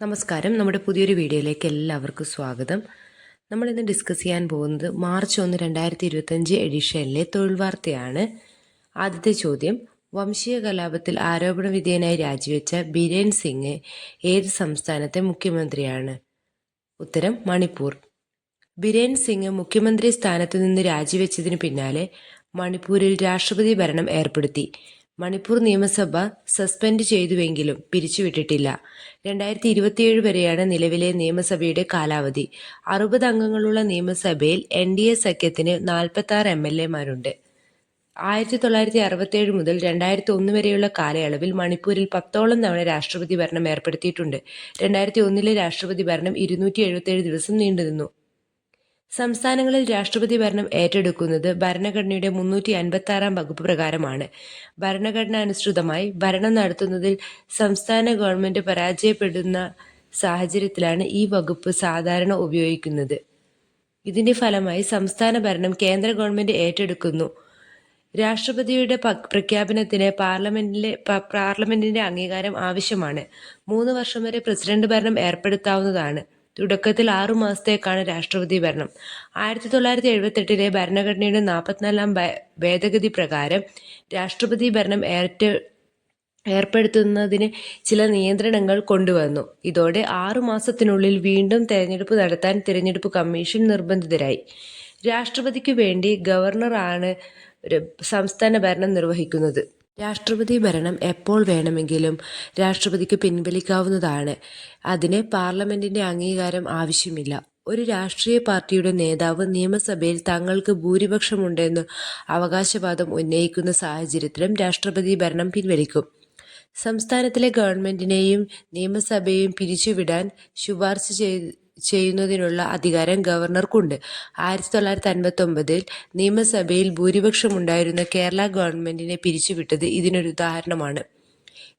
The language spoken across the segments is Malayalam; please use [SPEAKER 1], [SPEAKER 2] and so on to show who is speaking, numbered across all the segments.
[SPEAKER 1] നമസ്കാരം. നമ്മുടെ പുതിയൊരു വീഡിയോയിലേക്ക് എല്ലാവർക്കും സ്വാഗതം. നമ്മൾ ഇന്ന് ഡിസ്കസ് ചെയ്യാൻ പോകുന്നത് മാർച്ച് ഒന്ന് രണ്ടായിരത്തി ഇരുപത്തഞ്ച് എഡിഷനിലെ തൊഴിൽ വാർത്തയാണ് ആദ്യത്തെ ചോദ്യം വംശീയ കലാപത്തിൽ ആരോപണ വിധേയനായി രാജിവെച്ച ബിരേൻ സിംഗ് ഏത് സംസ്ഥാനത്തെ മുഖ്യമന്ത്രിയാണ്? ഉത്തരം മണിപ്പൂർ. ബിരേൻ സിംഗ് മുഖ്യമന്ത്രി സ്ഥാനത്തു നിന്ന് രാജിവെച്ചതിന് പിന്നാലെ മണിപ്പൂരിൽ രാഷ്ട്രപതി ഭരണം ഏർപ്പെടുത്തി. മണിപ്പൂർ നിയമസഭ സസ്പെൻഡ് ചെയ്തുവെങ്കിലും പിരിച്ചുവിട്ടിട്ടില്ല. രണ്ടായിരത്തി ഇരുപത്തിയേഴ് വരെയാണ് നിലവിലെ നിയമസഭയുടെ കാലാവധി. അറുപത് അംഗങ്ങളുള്ള നിയമസഭയിൽ എൻ ഡി എ സഖ്യത്തിന് നാൽപ്പത്തി ആറ് എം എൽ എമാരുണ്ട്. ആയിരത്തി തൊള്ളായിരത്തി അറുപത്തേഴ് മുതൽ രണ്ടായിരത്തി ഒന്ന് വരെയുള്ള കാലയളവിൽ മണിപ്പൂരിൽ പത്തോളം തവണ രാഷ്ട്രപതി ഭരണം ഏർപ്പെടുത്തിയിട്ടുണ്ട്. രണ്ടായിരത്തി ഒന്നിലെ രാഷ്ട്രപതി ഭരണം ഇരുന്നൂറ്റി എഴുപത്തിയേഴ് ദിവസം നീണ്ടുനിന്നു. സംസ്ഥാനങ്ങളിൽ രാഷ്ട്രപതി ഭരണം ഏറ്റെടുക്കുന്നത് ഭരണഘടനയുടെ മുന്നൂറ്റി അൻപത്തി ആറാം വകുപ്പ് പ്രകാരമാണ്. ഭരണഘടന അനുസൃതമായി ഭരണം നടത്തുന്നതിൽ സംസ്ഥാന ഗവൺമെന്റ് പരാജയപ്പെടുന്ന സാഹചര്യത്തിലാണ് ഈ വകുപ്പ് സാധാരണ ഉപയോഗിക്കുന്നത്. ഇതിന്റെ ഫലമായി സംസ്ഥാന ഭരണം കേന്ദ്ര ഗവൺമെന്റ് ഏറ്റെടുക്കുന്നു. രാഷ്ട്രപതിയുടെ പ്രഖ്യാപനത്തിന് പാർലമെന്റിലെ പാർലമെന്റിന്റെ അംഗീകാരം ആവശ്യമാണ്. മൂന്ന് വർഷം വരെ പ്രസിഡന്റ് ഭരണം ഏർപ്പെടുത്താവുന്നതാണ്. തുടക്കത്തിൽ ആറു മാസത്തേക്കാണ് രാഷ്ട്രപതി ഭരണം. ആയിരത്തി തൊള്ളായിരത്തി എഴുപത്തെട്ടിലെ ഭരണഘടനയുടെ നാൽപ്പത്തിനാലാം ഭേദഗതി പ്രകാരം രാഷ്ട്രപതി ഭരണം ഏറ്റ ഏർപ്പെടുത്തുന്നതിന് ചില നിയന്ത്രണങ്ങൾ കൊണ്ടുവന്നു. ഇതോടെ ആറു മാസത്തിനുള്ളിൽ വീണ്ടും തെരഞ്ഞെടുപ്പ് നടത്താൻ തിരഞ്ഞെടുപ്പ് കമ്മീഷൻ നിർബന്ധിതരായി. രാഷ്ട്രപതിക്ക് വേണ്ടി ഗവർണറാണ് സംസ്ഥാന ഭരണം നിർവഹിക്കുന്നത്. രാഷ്ട്രപതി ഭരണം എപ്പോൾ വേണമെങ്കിലും രാഷ്ട്രപതിക്ക് പിൻവലിക്കാവുന്നതാണ്. അതിന് പാർലമെന്റിന്റെ അംഗീകാരം ആവശ്യമില്ല. ഒരു രാഷ്ട്രീയ പാർട്ടിയുടെ നേതാവ് നിയമസഭയിൽ തങ്ങൾക്ക് ഭൂരിപക്ഷമുണ്ടെന്ന് അവകാശവാദം ഉന്നയിക്കുന്ന സാഹചര്യത്തിലും രാഷ്ട്രപതി ഭരണം പിൻവലിക്കും. സംസ്ഥാനത്തിലെ ഗവൺമെന്റിനെയും നിയമസഭയെയും പിരിച്ചുവിടാൻ ശുപാർശ ചെയ്ത് ചെയ്യുന്നതിനുള്ള അധികാരം ഗവർണർക്കുണ്ട്. ആയിരത്തി തൊള്ളായിരത്തി അൻപത്തി ഒമ്പതിൽ നിയമസഭയിൽ ഭൂരിപക്ഷമുണ്ടായിരുന്ന കേരള ഗവൺമെന്റിനെ പിരിച്ചുവിട്ടത് ഇതിനൊരു ഉദാഹരണമാണ്.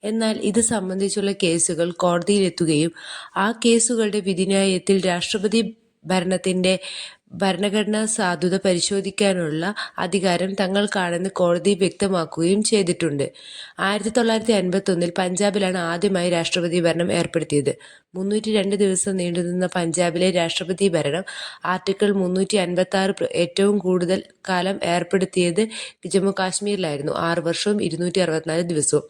[SPEAKER 1] എന്നാൽ ഇത് സംബന്ധിച്ചുള്ള കേസുകൾ കോടതിയിലെത്തുകയും ആ കേസുകളുടെ വിധിന്യായത്തിൽ രാഷ്ട്രപതി ഭരണത്തിന്റെ ഭരണഘടനാ സാധുത പരിശോധിക്കാനുള്ള അധികാരം തങ്ങൾക്കാണെന്ന് കോടതി വ്യക്തമാക്കുകയും ചെയ്തിട്ടുണ്ട്. ആയിരത്തി തൊള്ളായിരത്തി അൻപത്തി ഒന്നിൽ പഞ്ചാബിലാണ് ആദ്യമായി രാഷ്ട്രപതി ഭരണം ഏർപ്പെടുത്തിയത്. മുന്നൂറ്റി രണ്ട് ദിവസം നീണ്ടുനിന്ന പഞ്ചാബിലെ രാഷ്ട്രപതി ഭരണം ആർട്ടിക്കിൾ മുന്നൂറ്റി അൻപത്തി ആറ് ഏറ്റവും കൂടുതൽ കാലം ഏർപ്പെടുത്തിയത് ജമ്മു കാശ്മീരിലായിരുന്നു. ആറ് വർഷവും ഇരുന്നൂറ്റി അറുപത്തിനാല് ദിവസവും.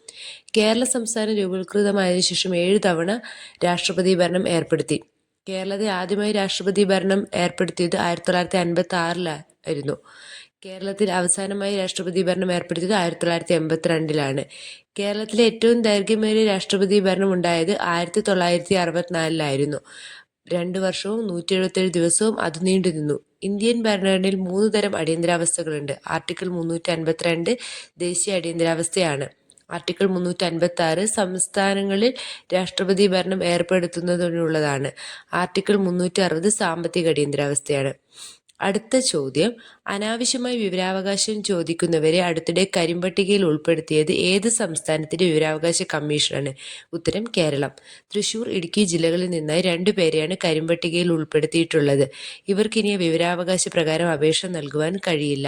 [SPEAKER 1] കേരള സംസ്ഥാനം രൂപീകൃതമായതിനു ശേഷം ഏഴ് തവണ രാഷ്ട്രപതി ഭരണം ഏർപ്പെടുത്തി. കേരളത്തിൽ ആദ്യമായി രാഷ്ട്രപതി ഭരണം ഏർപ്പെടുത്തിയത് ആയിരത്തി തൊള്ളായിരത്തി അൻപത്തി ആറിലായിരുന്നു കേരളത്തിൽ അവസാനമായി രാഷ്ട്രപതി ഭരണം ഏർപ്പെടുത്തിയത് ആയിരത്തി തൊള്ളായിരത്തി എൺപത്തിരണ്ടിലാണ് കേരളത്തിലെ ഏറ്റവും ദൈർഘ്യമേറിയ രാഷ്ട്രപതി ഭരണം ഉണ്ടായത് ആയിരത്തി തൊള്ളായിരത്തി അറുപത്തിനാലിലായിരുന്നു രണ്ട് വർഷവും നൂറ്റി എഴുപത്തേഴ് ദിവസവും അത് നീണ്ടു നിന്നു. ഇന്ത്യൻ ഭരണഘടനയിൽ മൂന്ന് തരം അടിയന്തരാവസ്ഥകളുണ്ട്. ആർട്ടിക്കിൾ മുന്നൂറ്റി അൻപത്തിരണ്ട് ദേശീയ അടിയന്തരാവസ്ഥയാണ്. ആർട്ടിക്കിൾ മുന്നൂറ്റി അൻപത്തി ആറ് സംസ്ഥാനങ്ങളിൽ രാഷ്ട്രപതി ഭരണം ഏർപ്പെടുത്തുന്നതിനുള്ളതാണ്. ആർട്ടിക്കിൾ മുന്നൂറ്റി അറുപത് സാമ്പത്തിക അടിയന്തരാവസ്ഥയാണ്. അടുത്ത ചോദ്യം. അനാവശ്യമായി വിവരാവകാശം ചോദിക്കുന്നവരെ അടുത്തിടെ കരിമ്പട്ടികയിൽ ഉൾപ്പെടുത്തിയത് ഏത് സംസ്ഥാനത്തിന്റെ വിവരാവകാശ കമ്മീഷനാണ്? ഉത്തരം കേരളം. തൃശൂർ ഇടുക്കി ജില്ലകളിൽ നിന്നായി രണ്ടുപേരെയാണ് കരിമ്പട്ടികയിൽ ഉൾപ്പെടുത്തിയിട്ടുള്ളത്. ഇവർക്കിനി വിവരാവകാശ പ്രകാരം അപേക്ഷ നൽകുവാൻ കഴിയില്ല.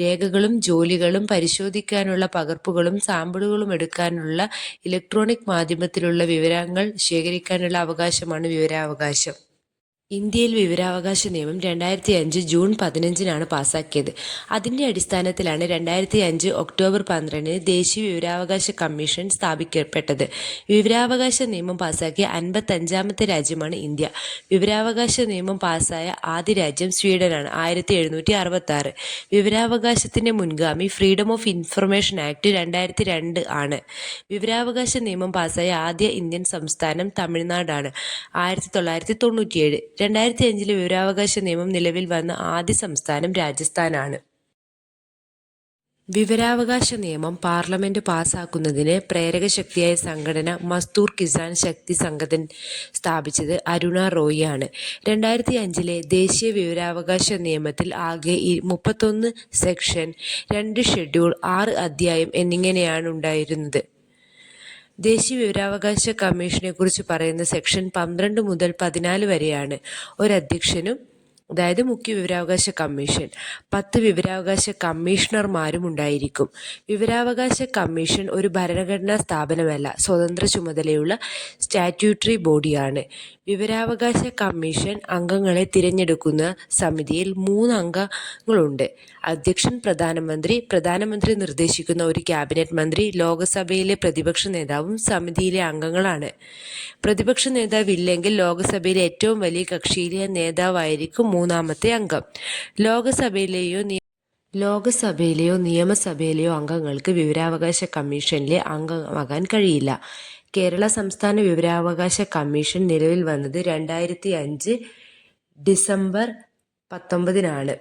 [SPEAKER 1] രേഖകളും ജോലികളും പരിശോധിക്കാനുള്ള പകർപ്പുകളും സാമ്പിളുകളും എടുക്കാനുള്ള ഇലക്ട്രോണിക് മാധ്യമത്തിലുള്ള വിവരങ്ങൾ ശേഖരിക്കാനുള്ള അവകാശമാണ് വിവരാവകാശം. ഇന്ത്യയിൽ വിവരാവകാശ നിയമം രണ്ടായിരത്തി അഞ്ച് ജൂൺ പതിനഞ്ചിനാണ് പാസാക്കിയത്. അതിന്റെ അടിസ്ഥാനത്തിലാണ് രണ്ടായിരത്തി അഞ്ച് ഒക്ടോബർ പന്ത്രണ്ടിന് ദേശീയ വിവരാവകാശ കമ്മീഷൻ സ്ഥാപിക്കപ്പെട്ടത്. വിവരാവകാശ നിയമം പാസാക്കിയ അൻപത്തഞ്ചാമത്തെ രാജ്യമാണ് ഇന്ത്യ. വിവരാവകാശ നിയമം പാസായ ആദ്യ രാജ്യം സ്വീഡനാണ് ആയിരത്തി എഴുന്നൂറ്റി അറുപത്തി ആറ് വിവരാവകാശത്തിന്റെ മുൻഗാമി ഫ്രീഡം ഓഫ് ഇൻഫർമേഷൻ ആക്ട് രണ്ടായിരത്തി രണ്ട് ആണ്. വിവരാവകാശ നിയമം പാസായ ആദ്യ ഇന്ത്യൻ സംസ്ഥാനം തമിഴ്നാടാണ് ആയിരത്തി തൊള്ളായിരത്തി തൊണ്ണൂറ്റിയേഴ് രണ്ടായിരത്തി അഞ്ചിലെ വിവരാവകാശ നിയമം നിലവിൽ വന്ന ആദ്യ സംസ്ഥാനം രാജസ്ഥാനാണ്. വിവരാവകാശ നിയമം പാർലമെന്റ് പാസാക്കുന്നതിന് പ്രേരക ശക്തിയായ സംഘടന മസ്തൂർ കിസാൻ ശക്തി സംഘടൻ സ്ഥാപിച്ചത് അരുണ റോയി ആണ്. രണ്ടായിരത്തി അഞ്ചിലെ ദേശീയ വിവരാവകാശ നിയമത്തിൽ ആകെ മുപ്പത്തൊന്ന് സെക്ഷൻ രണ്ട് ഷെഡ്യൂൾ ആറ് അധ്യായം എന്നിങ്ങനെയാണ് ഉണ്ടായിരുന്നത്. ദേശീയ വിവരാവകാശ കമ്മീഷനെ കുറിച്ച് പറയുന്ന സെക്ഷൻ പന്ത്രണ്ട് മുതൽ പതിനാല് വരെയാണ് ഒരധ്യക്ഷനും അതായത് മുഖ്യ വിവരാവകാശ കമ്മീഷൻ. പത്ത് വിവരാവകാശ കമ്മീഷണർമാരും ഉണ്ടായിരിക്കും. വിവരാവകാശ കമ്മീഷൻ ഒരു ഭരണഘടനാ സ്ഥാപനമല്ല സ്വതന്ത്ര ചുമതലയുള്ള സ്റ്റാറ്റ്യൂട്ടറി ബോഡിയാണ്. വിവരാവകാശ കമ്മീഷൻ അംഗങ്ങളെ തിരഞ്ഞെടുക്കുന്ന സമിതിയിൽ മൂന്ന് അംഗങ്ങളുണ്ട്. അധ്യക്ഷൻ പ്രധാനമന്ത്രി. പ്രധാനമന്ത്രി നിർദ്ദേശിക്കുന്ന ഒരു ക്യാബിനറ്റ് മന്ത്രി ലോകസഭയിലെ പ്രതിപക്ഷ നേതാവും സമിതിയിലെ അംഗങ്ങളാണ്. പ്രതിപക്ഷ നേതാവ് ഇല്ലെങ്കിൽ ലോകസഭയിലെ ഏറ്റവും വലിയ കക്ഷിയിലെ നേതാവായിരിക്കും മൂന്നാമത്തെ അംഗം. ലോകസഭയിലെയോ ലോകസഭയിലെയോ നിയമസഭയിലെയോ അംഗങ്ങൾക്ക് വിവരാവകാശ കമ്മീഷനിലെ അംഗമാകാൻ കഴിയില്ല. കേരള സംസ്ഥാന വിവരാവകാശ കമ്മീഷൻ നിലവിൽ വന്നത് രണ്ടായിരത്തി അഞ്ച് ഡിസംബർ പത്തൊമ്പതിനാണ്.